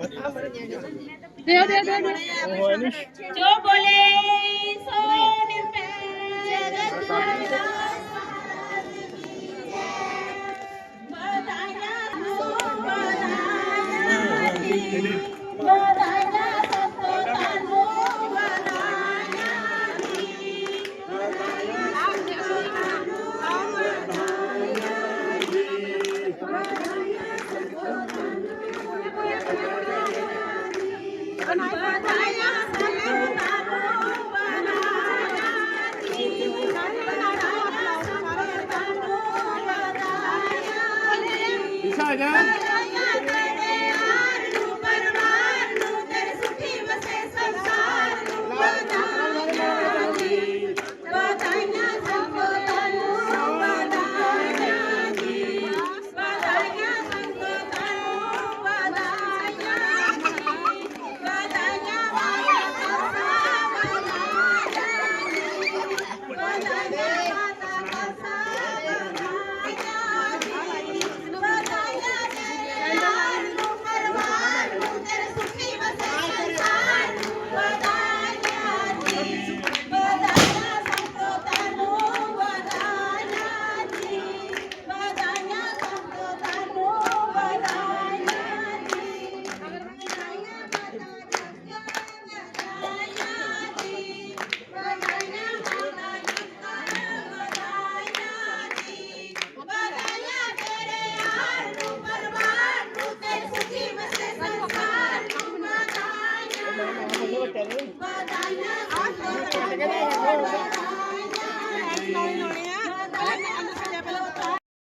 ਦਿਓ ਦਿਓ ਦਿਓ ਦਿਓ। ਜੋ ਬੋਲੇ ਸੋ ਨਿਰਭੈ ਜਗਤ ਗੁਰੂ ਬਦਾਇਆ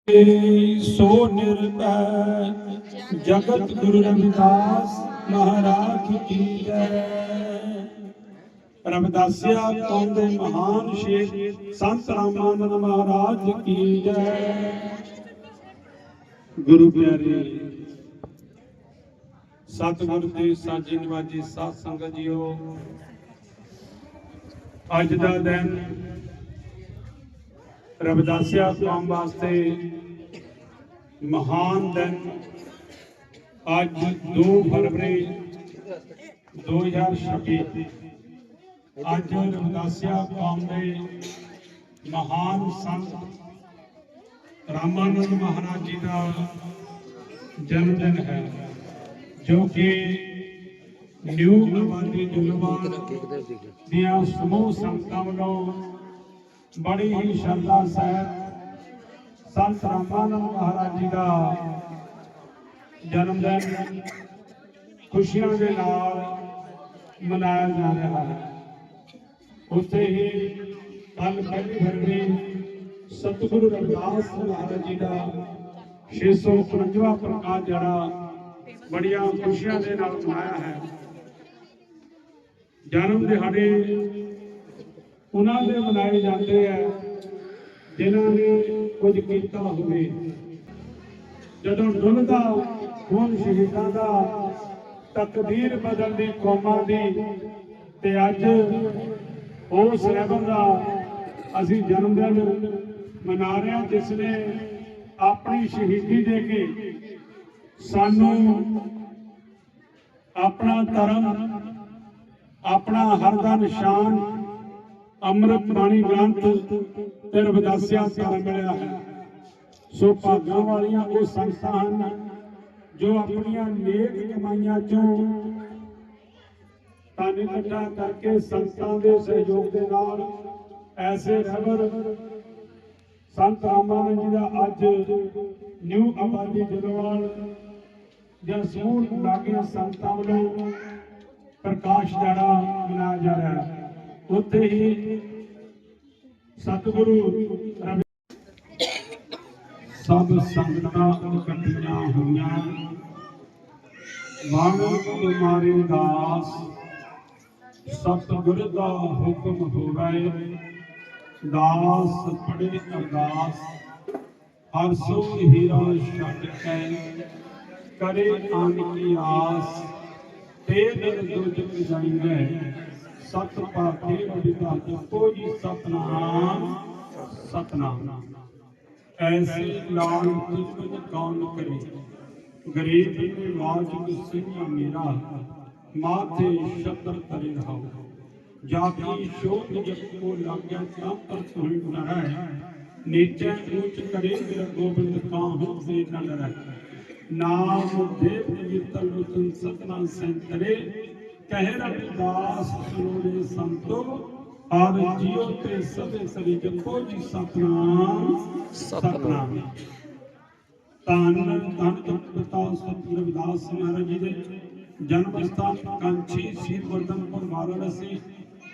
ਸੋ ਨਿਰਭੈ ਜਗਤ ਗੁਰੂ ਰਵਿਦਾਸ ਮਹਾਰਾਜ ਕੀ ਜੈ। ਰਵਿਦਾਸਿਆ ਕੌਮ ਮਹਾਨ ਸ਼ੇਖ ਸੰਤ ਰਾਮਾਨੰਦ ਮਹਾਰਾਜ ਕੀ ਜੈ। ਗੁਰੂ ਪਿਆਰੇ, ਸਤਿਗੁਰ ਦੇ ਸਾਜੀ ਨਿਵਾਜੀ ਸਾਧ ਸੰਗਤ ਜੀਓ, ਅੱਜ ਦਾ ਦਿਨ ਰਵਿਦਾਸਿਆ ਕੌਮ ਵਾਸਤੇ ਮਹਾਨ ਦਿਨ। ਅੱਜ 2 ਫਰਵਰੀ 2026 ਅੱਜ ਰਵਿਦਾਸਿਆ ਕੌਮ ਦੇ ਮਹਾਨ ਸੰਤ ਰਾਮਾਨੰਦ ਮਹਾਰਾਜ ਜੀ ਦਾ ਜਨਮ ਦਿਨ ਹੈ, ਜੋ ਕਿ ਨਿਊ ਆਬਾਦੀ ਜੁਲਵਾਨ ਦੀਆਂ ਸਮੂਹ ਸੰਗਤਾਂ ਵੱਲੋਂ ਬੜੀ ਹੀ ਸ਼ਰਧਾ ਸਹਿਤ ਸੰਤ ਰਾਮਾਨੰਦ ਮਹਾਰਾਜ ਜੀ ਦਾ ਜਨਮ ਦਿਨ ਖੁਸ਼ੀਆਂ ਦੇ ਨਾਲ ਮਨਾਇਆ ਜਾ ਰਿਹਾ ਹੈ। ਉੱਥੇ ਹੀ ਕੱਲ ਪਹਿਲੀ ਫਰਵਰੀ ਸਤਿਗੁਰੂ ਰਵਿਦਾਸ ਮਹਾਰਾਜ ਜੀ ਦਾ 655ਵਾਂ ਪ੍ਰਕਾਸ਼ ਜਿਹੜਾ ਬੜੀਆਂ ਖੁਸ਼ੀਆਂ ਦੇ ਨਾਲ ਮਨਾਇਆ ਹੈ। ਜਨਮ ਦਿਹਾੜੇ ਉਹਨਾਂ ਦੇ ਮਨਾਏ ਜਾਂਦੇ ਆ, ਜਿਨ੍ਹਾਂ ਨੇ ਕੁਝ ਕੀਤਾ ਹੋਵੇ। ਜਦੋਂ ਡੁੱਲਦਾ ਖੂਨ ਸ਼ਹੀਦਾਂ ਦਾ ਤਕਦੀਰ ਬਦਲਦੀ ਕੌਮਾਂ ਦੀ, ਤੇ ਅੱਜ ਉਸ ਰਹਿਬਰ ਦਾ ਅਸੀਂ ਜਨਮ ਦਿਨ ਮਨਾ ਰਹੇ ਹਾਂ, ਜਿਸ ਨੇ ਆਪਣੀ ਸ਼ਹੀਦੀ ਦੇ ਕੇ ਸਾਨੂੰ ਆਪਣਾ ਧਰਮ, ਆਪਣਾ ਹਰ ਦਾ ਨਿਸ਼ਾਨ ਅੰਮ੍ਰਿਤ ਬਾਣੀ ਗ੍ਰੰਥ ਤੇ ਰਵਿਦਾਸਿਆ ਧਰਮ ਮਿਲਿਆ ਹੈ। ਸੋ ਭਾਗਾਂ ਵਾਲੀਆਂ ਉਹ ਸੰਸਥਾਂ ਹਨ ਜੋ ਆਪਣੀਆਂ ਨੇਕ ਕਮਾਈਆਂ ਚੋਂ ਧਨ ਇਕੱਠਾ ਕਰਕੇ ਸੰਸਥਾਂ ਦੇ ਸਹਿਯੋਗ ਦੇ ਨਾਲ ਐਸੇ ਰਹਿਬਰ ਸੰਤ ਰਾਮਾਨੰਦ ਜੀ ਦਾ ਅੱਜ ਨਿਊ ਆਬਾਦੀ ਜਲਵਾਲ ਜਾਂ ਸਮੂਹ ਲਾਗੀਆਂ ਸੰਤਾਂ ਵੱਲੋਂ ਪ੍ਰਕਾਸ਼ ਦਿਹਾੜਾ ਮਨਾਇਆ ਜਾ ਰਿਹਾ ਹੈ। ਉੱਥੇ ਹੀ ਸਤਿਗੁਰੂ ਸਭ ਸੰਗਤਾਂ ਇਕੱਠੀਆਂ ਹੋਈਆਂ। ਮਾਨਵ ਤੁਮਾਰੇ ਦਾਸ, ਸਤਿਗੁਰ ਦਾ ਹੁਕਮ ਹੋਵੇ। ਦਾਸ ਪੜੇ ਅਰਦਾਸ ਹਰ ਸੋ ਹੀਰਾ ਛੱਡ ਕੇ ਕਰੇ ਆਨ ਕੀ ਆਸ ਤੇ ਦਿਨ ਦੁਜਕ ਜਾਈਂਗੇ ਸਤ ਪਾਠੇ ਵਿਦਾ ਜਪੋ ਜੀ ਸਤਨਾਮ ਸਤਨਾਮ। ਐਸੀ ਲਾਲ ਤੁਝ ਕੌਣ ਕਰੇ? ਗਰੀਬ ਨੇ ਵਾਜਿਬ ਸਿੰਘ ਮੇਰਾ, ਮਾਥੇ ਸ਼ਤਰ ਤਰੇ ਰਹਾਉ ਜਾ ਕੀ ਸ਼ੋਧ ਜਗ ਕੋ ਲਾਗਿਆ ਤਾਂ ਪਰ ਸੁਣੀ ਨ ਰਹਿ। ਨੀਚੇ ਉੱਚ ਕਰੇ ਮੇਰਾ ਗੋਬਿੰਦ ਕਾਹੂ ਸੇ ਨ ਡਰੈ ਨਾਮ ਦੇਵ ਜਿਤਲ ਰਤਨ ਸਤਨਾ ਸੰਤਰੇ ਕਹਿ ਰਵਿਦਾਸ ਸੁਣੋੜੇ ਸੰਤੋ, ਆਦ ਜੀਉ ਤੇ ਸਭੇ ਸਰੀ ਜਪੋ ਜੀ ਸਤਨਾਮ ਸਤਨਾਮ। ਧੰਨ ਧੰਨ ਜਪਤਾ ਸਤਿ ਰਵਿਦਾਸ ਮਹਾਰਾਜ ਜੀ ਦੇ ਜਨਮ ਸਥਾਨ ਕਾਂਚੀ ਸੀਰ ਵਰਦਨਪੁਰ ਵਾਰਾਣਸੀ।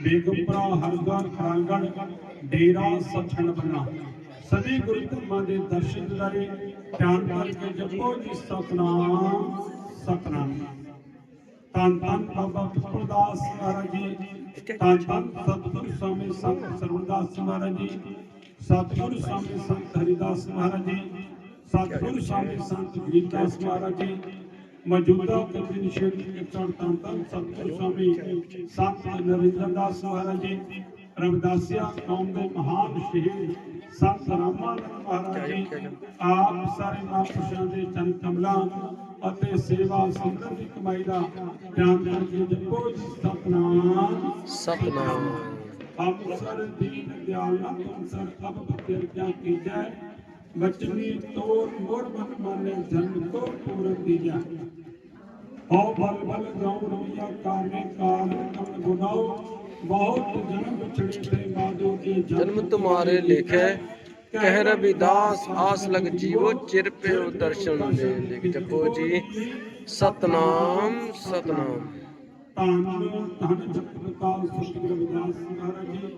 ਬੇਗਮਪੁਰਾ ਹਰਦੁਆਰ ਖਰਾਂਗੜ ਡੇਰਾ ਸੱਚਖੰਡ ਬਣਾ ਸਭੀ ਗੁਰੂ ਧਰਮਾਂ ਦੇ ਦਰਸ਼ਨ ਕਰੇ ਧਿਆਨ ਕਰਕੇ ਜਪੋ ਜੀ ਸਤਨਾਮ ਸਤਨਾਮ। ਧੰਨ ਧੰਨ ਬਾਬਾ ਪਿਪਲਦਾਸ ਮਹਾਰਾਜ ਜੀ। ਧੰਨ ਧੰਨ ਸਤਿਗੁਰੂ ਸਵਾਮੀ ਸੰਤ ਸਰਵਦਾਸ ਮਹਾਰਾਜ ਜੀ। ਸਤਿਗੁਰੂ ਸਵਾਮੀ ਸੰਤ ਹਰਿਦਾਸ ਮਹਾਰਾਜ ਜੀ। ਸਤਿਗੁਰੂ ਸਵਾਮੀ ਸੰਤ ਗਰੀਬਦਾਸ ਮਹਾਰਾਜ ਜੀ। ਮੌਜੂਦਾ ਕਬੀ ਨਿਸ਼ੇਧ ਕਿਰਤਨ ਧੰਨ ਧੰਨ ਸਤਿਗੁਰੂ ਸਵਾਮੀ ਸੰਤ ਨਰਿੰਦਰ ਮਹਾਰਾਜ ਜੀ। ਰਵਿਦਾਸਿਆ ਕੌਮ ਦੇ ਮਹਾਨ ਸ਼ਹੀਦ ਸੰਤ ਰਾਮਾਨੰਦ ਮਹਾਰਾਜ ਜੀ। ਆਪ ਸਾਰੇ ਮਹਾਂਪੁਰਸ਼ਾਂ ਦੇ ਚਰਨ ਕਮਲਾਂ ਅਤੇ ਸੇਵਾ ਸੰਗਤ ਦੀ ਕਮਾਈ ਦਾ ਧਿਆਨ ਕਰਕੇ ਜਪੋ ਸਤਨਾਮ। ਸਤਨਾਮ। ਅੰਮ੍ਰਿਤਸਰ ਦੀਨ ਦਿਆਲ ਅੰਮ੍ਰਿਤਸਰ ਅਬ ਬਤਿਰ ਕਿਆ ਕੀਜੈ ਬਚਨੀ ਤੋਰ ਮੋਰ ਮਨ ਮਾਨੇ ਜਨਮ ਕੋ ਪੂਰਨ ਦੀਜੈ ਹਉ ਬਲ ਬਲ ਗਾਉ ਰਵਿਆ ਕਾਰਨੇ ਕਾਰਨ ਕਮਨ ਗੁਨਾਉ ਬਹੁਤ ਜਨਮ ਵਿਛੜੇ ਤੇ ਬਾਦੋ ਕੇ ਜਨਮ ਤੁਮਾਰੇ ਲਿਖੇ। ਕਹਿ ਰਵਿਦਾਸ ਆਸ ਲਗ ਜੀਵੋ ਚਿਰ ਪਿਓ ਦਰਸ਼ਨ ਦੇ ਲਿਖ ਜਪੋ ਜੀ ਸਤਨਾਮ ਸਤਨਾਮ ਧੰਨ ਧੰਨ ਜਪਤਾਲ ਸਤਿਗੁਰ ਰਵਿਦਾਸ ਮਹਾਰਾਜ ਜੀ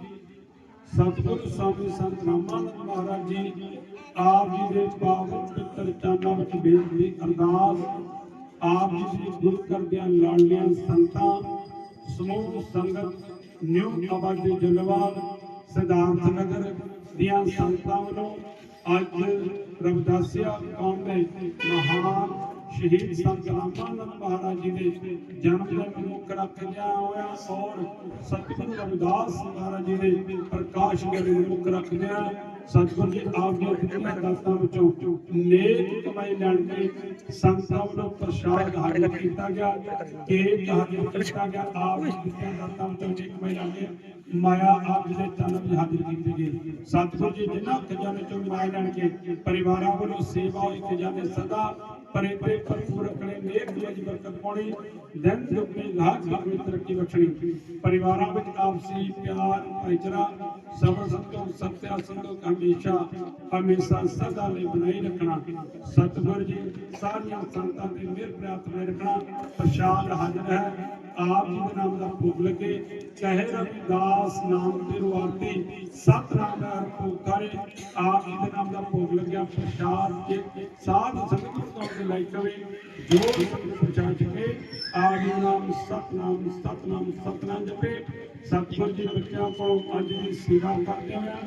ਸਤਿਗੁਰ ਸਾਮੀ ਸੰਤ ਰਾਮਾਨੰਦ ਮਹਾਰਾਜ ਜੀ ਆਪ ਜੀ ਦੇ ਪਾਵਨ ਪਿੱਤਰ ਚਾਨਾਂ ਵਿੱਚ ਬੇਨਤੀ ਅਰਦਾਸ ਆਪ ਜੀ ਦੇ ਗੁਰ ਕਰਦਿਆਂ ਲਾਡਲਿਆਂ ਸੰਤਾਂ ਸਮੂਹ ਸੰਗਤ ਨਿਊ ਆਬਾਦੀ ਜਲਵਾਲ ਸਿਧਾਰਥ ਨਗਰ ਦੀਆਂ ਸੰਗਤਾਂ ਵੱਲੋਂ ਅੱਜ ਰਵਿਦਾਸਿਆ ਕੌਮ ਦੇ ਮਹਾਨ ਸ਼ਹੀਦ ਸੰਤ ਰਾਮਾਨੰਦ ਮਹਾਰਾਜ ਜੀ ਦੇ ਜਨਮ ਦਿਨ ਨੂੰ ਰੱਖਦਿਆਂ ਹੋਇਆ ਔਰ ਸਤਿਗੁਰੂ ਰਵਿਦਾਸ ਮਹਾਰਾਜ ਜੀ ਦੇ ਪ੍ਰਕਾਸ਼ ਦਿਨ ਮੁੱਖ ਰੱਖਦਿਆਂ ਸਤਿਗੁਰੂ ਜੀ, ਆਪ ਜੀ ਦਿੱਤੀਆਂ ਦਾਤਾਂ ਵਿੱਚੋਂ ਨੇਕ ਕਮਾਈ ਲੈਣ ਕੇ ਸੰਤਾਂ ਵੱਲੋਂ ਪ੍ਰਸ਼ਾਦ ਹਾਜ਼ਰ ਕੀਤਾ ਗਿਆ, ਕੇਕ ਹਾਜ਼ਰ ਕੀਤਾ ਗਿਆ। ਆਪ ਜੀ ਦਿੱਤੀਆਂ ਦਾਤਾਂ ਵਿੱਚੋਂ ਨੇਕ ਕਮਾਈ ਲੈਣ ਮਾਇਆ ਆਪ ਜੀ ਦੇ ਚਰਨ ਹਾਜ਼ਰ ਕੀਤੀ ਗਈ। ਸਤਿਗੁਰੂ ਜੀ, ਜਿਨ੍ਹਾਂ ਖਜ਼ਾਨੇ ਚੋਂ ਮਾਇਆ ਲੈਣ ਕੇ ਪਰਿਵਾਰਾਂ ਵੱਲੋਂ ਸੇਵਾ ਹੋਈ ਖਜ਼ਾਨੇ ਸਦਾ ਪਰੇ ਪਰੇ ਭਰਪੂਰ ਰੱਖਣੇ ਨੇਕ ਦੀ ਬਰਕਤ ਪਾਉਣੀ, ਦਿਨ ਦੁਗਣੀ ਲਾਖ ਲਾਖ ਤਰੱਕੀ ਬਖਸ਼ਣੀ। ਪਰਿਵਾਰਾਂ ਵਿੱਚ ਆਪਸੀ ਪਿਆਰ, ਭਾਈਚਾਰਾ ਸਬਰ ਸੰਤੋਖ, ਸਤਿਆ, ਸੰਤੋਖ, ਹਮੇਸ਼ਾ ਹਮੇਸ਼ਾ ਸਦਾ ਲਈ ਬਣਾਈ ਰੱਖਣਾ। ਸਤਿਗੁਰ ਜੀ, ਸਾਰੀਆਂ ਸੰਤਾਂ ਦੇ ਮਿਹਰ ਪ੍ਰਾਪਤ ਰੱਖਣਾ। ਪ੍ਰਸ਼ਾਦ ਹਾਜ਼ਰ ਹੈ। ਆਪ ਜੀ ਦੇ ਨਾਮ ਦਾ ਭੋਗ ਲੱਗੇ ਕਹੇ ਰਵਿਦਾਸ ਨਾਮ ਤੇ ਰਵਾਤੀ ਸਤ ਨਾਮ ਦਾ ਭੋਗ ਕਰੇ ਆਪ ਜੀ ਦੇ ਨਾਮ ਦਾ ਭੋਗ ਲੱਗਿਆ ਪ੍ਰਸ਼ਾਦ ਕੇ ਸਾਧ ਸੰਗਤ ਨੂੰ ਤੋਂ ਦੇ ਲਈ ਕਵੇ ਜੋ ਸੰਗਤ ਪਹੁੰਚਾ ਚੁਕੇ ਆਪ ਜੀ ਦਾ ਨਾਮ ਸਤਨਾਮ ਸਤਨਾਮ ਸਤਨਾਮ ਜਪੇ ਸਤਿਗੁਰ ਜੀ ਬੱਚਿਆਂ ਕੋਲ ਅੱਜ ਦੀ ਸੇਵਾ ਕਰਦੇ ਹੋਇਆ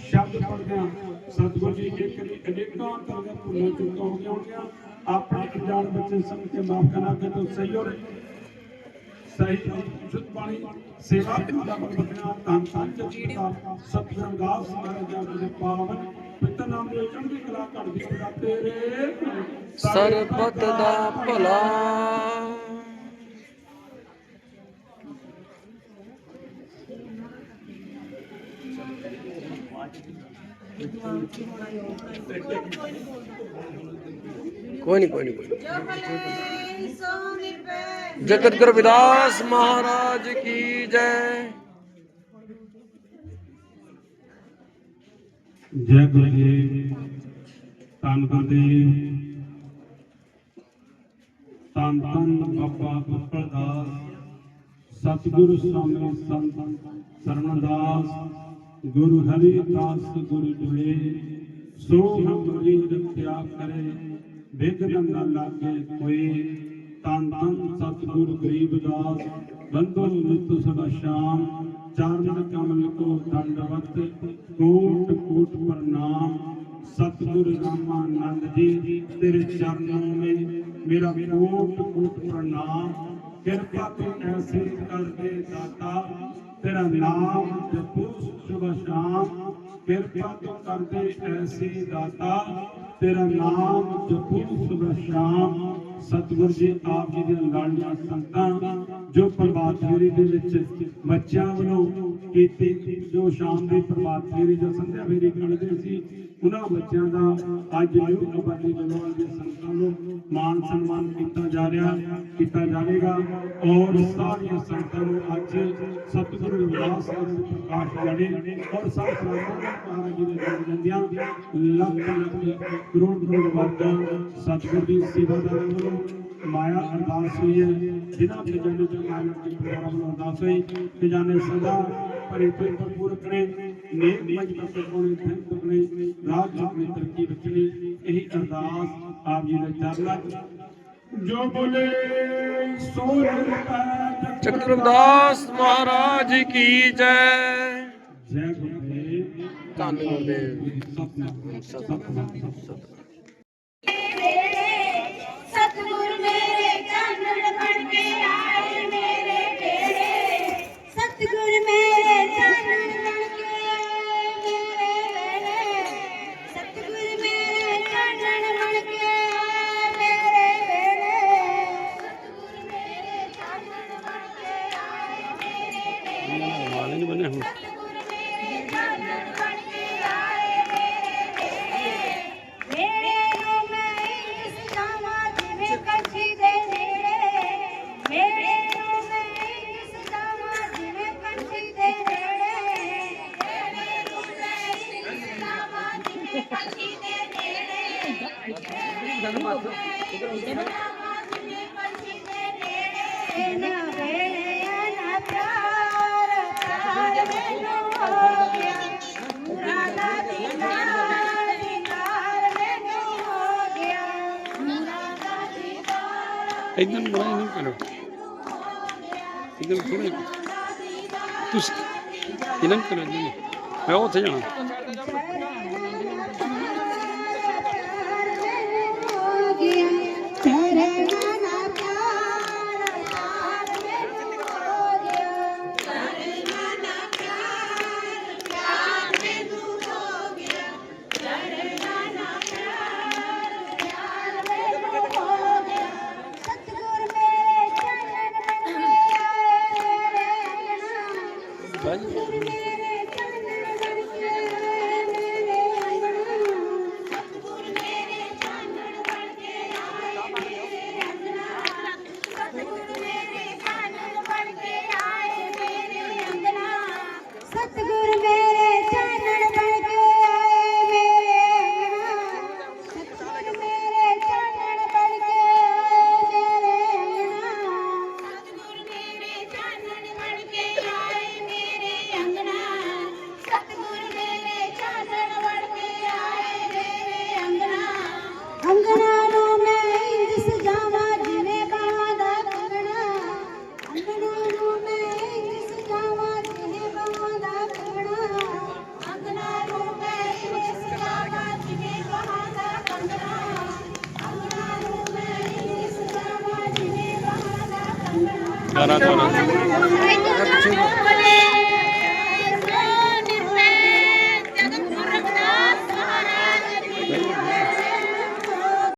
ਸ਼ਬਦ ਪੜ੍ਹਦੇ ਹਾਂ ਸਤਿਗੁਰ ਜੀ ਇੱਕ ਦੀ ਅਨੇਕਾਂ ਤਰ੍ਹਾਂ ਦੇ ਭੁੱਲਾਂ ਚੁੱਕਾਂ ਹੋ ਗਈਆਂ ਹੋਣਗੀਆਂ ਆਪਣੇ ਅਣਜਾਣ ਬੱਚੇ ਸਮਝ ਕੇ ਮਾਫ ਕਰਨਾ ਕਿ ਤੂੰ ਸਹੀ ਹੋ ਰਹੇ ਸਹੀ ਸ਼ੁੱਧ ਬਾਣੀ ਸੇਵਾ ਪਿਤਾ ਬਖਸ਼ਣਾ ਤਾਂ ਤਾਂ ਜੀਤਾ ਸਤਿਗੁਰੂ ਦਾਸ ਮਹਾਰਾਜ ਜੀ ਦੇ ਪਾਵਨ ਪਿਤਾ ਨਾਮ ਦੇ ਚੜ੍ਹਦੀ ਕਲਾ ਘੜਦੀ ਸਦਾ ਤੇਰੇ ਸਰਬਤ ਦਾ ਭਲਾ ਕੋਈ ਨਹੀਂ ਕੋਈ ਨਹੀਂ ਕੋਈ ਨੀ। ਜਗਤ ਗੁਰੂ ਰਵਿਦਾਸ ਮਹਾਰਾਜ ਕੀ ਜੈ। ਜੈ ਗੁਰੂ ਜੀ ਧੰਨ ਗੁਰਦੇਵ। ਧੰਨ ਧੰਨ ਬਾਬਾ ਪਿਪਲਦਾਸ ਸਤਿਗੁਰੂ ਸਵਾਮੀ ਸੰਤ ਸਰਵਣਦਾਸ, ਗੁਰੂ ਹਰਿਦਾਸ ਗੁਰੂ ਜੁੜੇ ਸੋ ਹਮ ਰੀਦ ਰੱਖਿਆ ਕਰੇ ਵਿਗਨ ਨਾ ਲਾਗੇ ਕੋਈ। ਤਨ ਤਨ ਸਤਿਗੁਰ ਗਰੀਬਦਾਸ ਬੰਦੋ ਨਿਤ ਸਦਾ ਸ਼ਾਮ ਚਰਨ ਕਮਲ ਕੋ ਦੰਡਵਤ ਕੋਟ ਕੋਟ ਪ੍ਰਣਾਮ। ਸਤਿਗੁਰ ਰਾਮਾਨੰਦ ਜੀ, ਤੇਰੇ ਚਰਨੋਂ ਮੇ ਮੇਰਾ ਕੋਟ ਕੋਟ ਪ੍ਰਣਾਮ। ਕਿਰਪਾ ਤੂੰ ਐਸੇ ਕਰਦੇ ਦਾਤਾ, ਤੇਰਾ ਨਾਮ ਜਪੂ ਸੁਬਹ ਸ਼ਾਮ। ਕਿਰਪਾ ਤੂੰ ਕਰਦੇ ਐਸੀ ਦਾਤਾ ਤੇਰਾ ਨਾਮ ਜਪੂ ਸੁਬਹ ਸ਼ਾਮ। ਸਤਿਗੁਰ ਜੀ, ਆਪ ਜੀ ਦੀਆਂ ਲਾੜੀਆਂ ਸੰਤਾਂ ਜੋ ਪ੍ਰਭਾਤ ਫੇਰੀ ਦੇ ਵਿੱਚ ਬੱਚਿਆਂ ਵੱਲੋਂ ਕੀਤੀ, ਜੋ ਸ਼ਾਮ ਦੀ ਪ੍ਰਭਾਤ ਫੇਰੀ ਜੋ ਸੰਧਿਆ ਫੇਰੀ ਕਰਦੇ ਸੀ ਉਹਨਾਂ ਬੱਚਿਆਂ ਦਾ ਅੱਜ ਨਿਊ ਕਬੱਡੀ ਬਲਵਾਨ ਦੇ ਸੰਤਾਂ ਨੂੰ ਮਾਨ ਸਨਮਾਨ ਕੀਤਾ ਜਾ ਰਿਹਾ, ਕੀਤਾ ਜਾਵੇਗਾ ਔਰ ਸਾਰੀਆਂ ਸੰਤਾਂ ਨੂੰ ਅੱਜ ਸਤਿਗੁਰੂ ਰਵਿਦਾਸ ਸਾਹਿਬ ਦੇ ਪ੍ਰਕਾਸ਼ ਜਾਣੇ ਔਰ ਸਭ ਸਲਾਮਾਂ ਮਹਾਰਾਜ ਜੀ ਦੇ ਜਨਮ ਦਿੰਦਿਆਂ ਲੱਖ ਲੱਖ ਕਰੋੜ ਕਰੋੜ ਵਾਰਦਾ ਸਤਿਗੁਰ ਦੀ ਸੇਵਾਦਾਰਾਂ ਵੱਲੋਂ ਮਾਇਆ ਅਰਦਾਸ ਹੋਈ ਹੈ। ਜਿਨ੍ਹਾਂ ਦੇ ਜਨ ਚ ਮਾਇਆ ਦੀ ਪ੍ਰਭਾਵ ਅਰਦਾਸ ਹੋਈ। ਕਿ ਸਦਾ ਭਰੇ ਤੇ ਭਰਪੂਰ ਕਰੇ ਨੇਕ ਮਜ ਬਸਰ ਕੋਣੇ ਧਨ ਤੁਕਣੇ ਰਾਜ ਜੀਵ ਤਰੱਕੀ ਬਖਸ਼ਣੀ ਇਹੀ ਅਰਦਾਸ ਆਪ ਜੀ ਦੇ ਚਰਨਾਂ ਜੋ ਬੋਲੇ ਸੋ ਚੱਕਰ ਰਵਿਦਾਸ ਮਹਾਰਾਜ ਕੀ ਜੈ। ਜੈ ਗੁਰਦੇਵ ਧੰਨ ਗੁਰਦੇਵ ਸਤਨਾਮ ਸਤਿਨਾਮ ਸਤਿਨਾਮ ਸਤਿਗੁਰ ਮੇਰੇ, ਚਾਨਣ ਬਣ ਕੇ ਆਏ ਮੇਰੇ ਇਦਾਂ ਨੂੰ ਬਣਾ ਨਹੀਂ ਕਰੋ। ਇਦਾਂ ਥੋੜਾ ਤੁਸੀਂ ਇਹਨਾਂ ਕਰੋ ਜੀ ਮੈਂ ਉੱਥੇ ਜਾਣਾ। ਸਜਾਵਾਂ ਜਿਵੇਂ